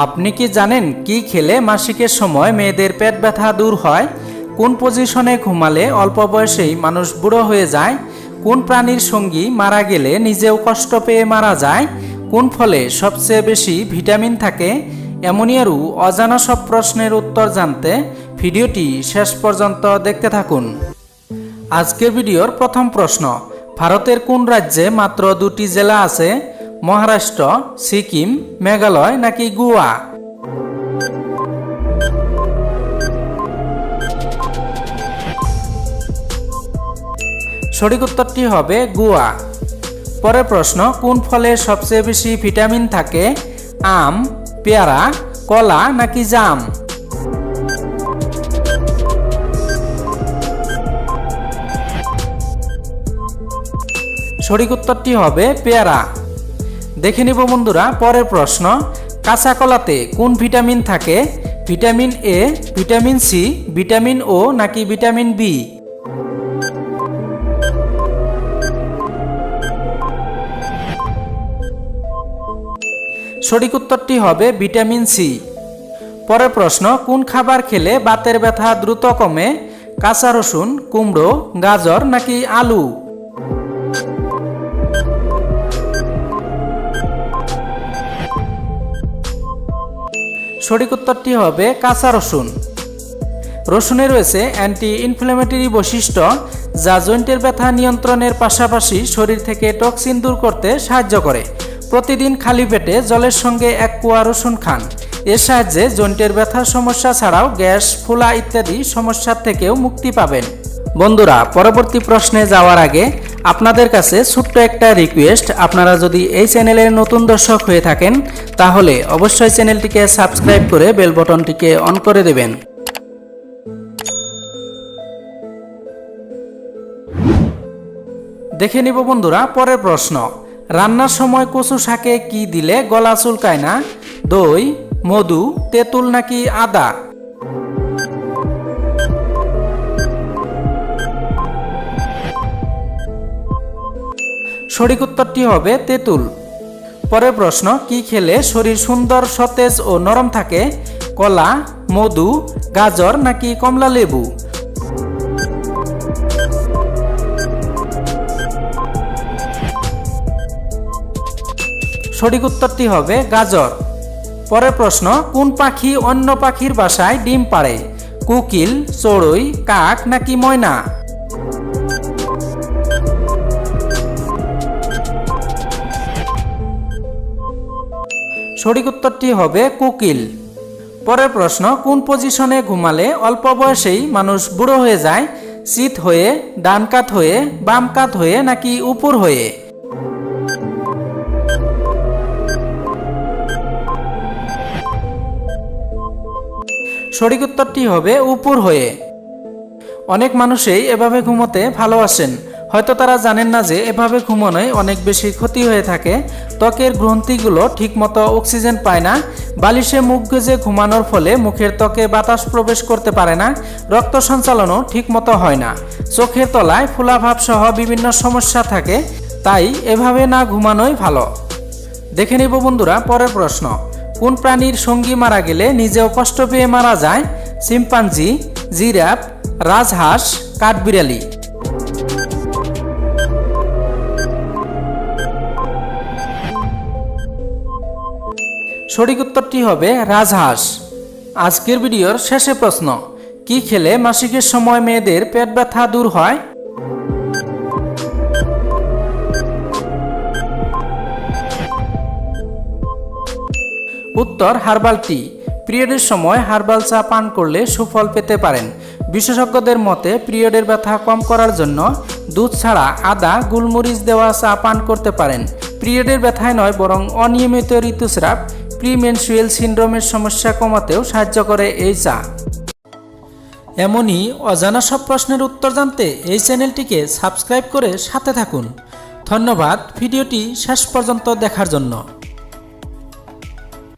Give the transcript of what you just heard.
আপনি কি জানেন কি খেলে মাসিকের সময় মেয়েদের পেট ব্যথা দূর হয়? কোন পজিশনে ঘুমালে অল্প বয়সেই মানুষ বুড়ো হয়ে যায়? কোন প্রাণীর সঙ্গী মারা গেলে নিজেও কষ্ট পেয়ে মারা যায়? কোন ফলে সবচেয়ে বেশি ভিটামিন থাকে? এমনই আরও অজানা সব প্রশ্নের উত্তর জানতে ভিডিওটি শেষ পর্যন্ত দেখতে থাকুন। আজকের ভিডিওর প্রথম প্রশ্ন, ভারতের কোন রাজ্যে মাত্র দুটি জেলা আছে? মহারাষ্ট্র, সিকিম, মেঘালয় নাকি গোয়া? সঠিক উত্তরটি হবে গোয়া। পরের প্রশ্ন, কোন ফলে সবচেয়ে বেশি ভিটামিন থাকে? আম, পেয়ারা, কলা নাকি জাম? সঠিক উত্তরটি হবে পেয়ারা। দেখে নিব বন্ধুরা, পরের প্রশ্ন। কাঁচা কলাতে কোন ভিটামিন থাকে? Vitamin A vitamin C vitamin ও নাকি ভিটামিন বি সঠিক উত্তরটি হবে ভিটামিন সি পরের প্রশ্ন, কোন খাবার খেলে বাতের ব্যথা দ্রুত কমে? কাঁচা রসুন, কুমড়ো, গাজর নাকি আলু? সঠিক উত্তরটি হবে কাঁচা রসুন। রসুনে রয়েছে অ্যান্টি ইনফ্ল্যামেটরি বৈশিষ্ট্য, যা জয়েন্টের ব্যথা নিয়ন্ত্রণের পাশাপাশি শরীর থেকে টক্সিন দূর করতে সাহায্য করে। প্রতিদিন খালি পেটে জলের সঙ্গে এক কুয়া রসুন খান। এর সাহায্যে জয়েন্টের ব্যথার সমস্যা ছাড়াও গ্যাস, ফোলা ইত্যাদি সমস্যার থেকেও মুক্তি পাবেন। বন্ধুরা, পরবর্তী প্রশ্নে যাওয়ার আগে আপনাদের কাছে ছোট্ট একটা রিকোয়েস্ট আপনারা যদি এই চ্যানেলের নতুন দর্শক হয়ে থাকেন, তাহলে অবশ্যই চ্যানেলটিকে সাবস্ক্রাইব করে বেল বটনটিকে অন করে দেবেন। দেখে নিব বন্ধুরা, পরের প্রশ্ন। রান্নার সময় কচু শাকে কি দিলে গলা চুলকায় না? দই, মধু, তেঁতুল নাকি আদা? সঠিক উত্তরটি হবে তেঁতুল। পরের প্রশ্ন, কি খেলে শরীর সুন্দর, সতেজ ও নরম থাকে? কলা, মধু, গাজর নাকি কমলা লেবু? সঠিক উত্তরটি হবে গাজর। পরের প্রশ্ন, কোন পাখি অন্য পাখির বাসায় ডিম পাড়ে? কুকিল, চড়ুই, কাক নাকি ময়না? সঠিক উত্তরটি হবে কুকিল। পরের প্রশ্ন, কোন পজিশনে ঘুমালে অল্প বয়সেই মানুষ বুড়ো হয়ে যায়, শীত হয়ে, ডান কাত হয়ে, বাম কাত হয়ে নাকি উপর হয়ে? সঠিক উত্তরটি হবে উপর হয়ে। অনেক মানুষই এভাবে ঘুমোতে ভালোবাসেন। হয়তো তারা জানেন না যে এভাবে ঘুমানোয় অনেক বেশি ক্ষতি হয়ে থাকে। ত্বকের গ্রন্থিগুলো ঠিকমতো অক্সিজেন পায় না। বালিশে মুখ গুজে ঘুমানোর ফলে মুখের ত্বকে বাতাস প্রবেশ করতে পারে না। রক্ত সঞ্চালনও ঠিকমতো হয় না। চোখের তলায় ফোলাভাব সহ বিভিন্ন সমস্যা থাকে। তাই এভাবে না ঘুমানোই ভালো। দেখে নিব বন্ধুরা, পরের প্রশ্ন। কোন প্রাণীর সঙ্গী মারা গেলে নিজেও কষ্ট পেয়ে মারা যায়? চিম্পাঞ্জি, জিরাফ, রাজহাঁস, কাঠবিড়ালি। সঠিক উত্তরটি হবে রাজহাঁস। আজকের ভিডিওর শেষে প্রশ্ন, কি খেলে মাসিকের সময় মেয়েদের পেট ব্যথা দূর হয়? উত্তর, হার্বাল টি। পিরিয়ডের সময় হার্বাল চা পান করলে সুফল পেতে পারেন। বিশেষজ্ঞদের মতে, পিরিয়ডের ব্যথা কম করার জন্য দুধ ছাড়া আদা, গুলমরিচ দেওয়া চা পান করতে পারেন। পিরিয়ডের ব্যথায় নয়, বরং অনিয়মিত ঋতুস্রাব প্রিমেনসুয়েল সিন্ড্রোমের সমস্যা কমাতেও সাহায্য করে এই চা। এমনই অজানা সব প্রশ্নের উত্তর জানতে এই চ্যানেলটিকে সাবস্ক্রাইব করে সাথে থাকুন। ধন্যবাদ, ভিডিওটি শেষ পর্যন্ত দেখার জন্য।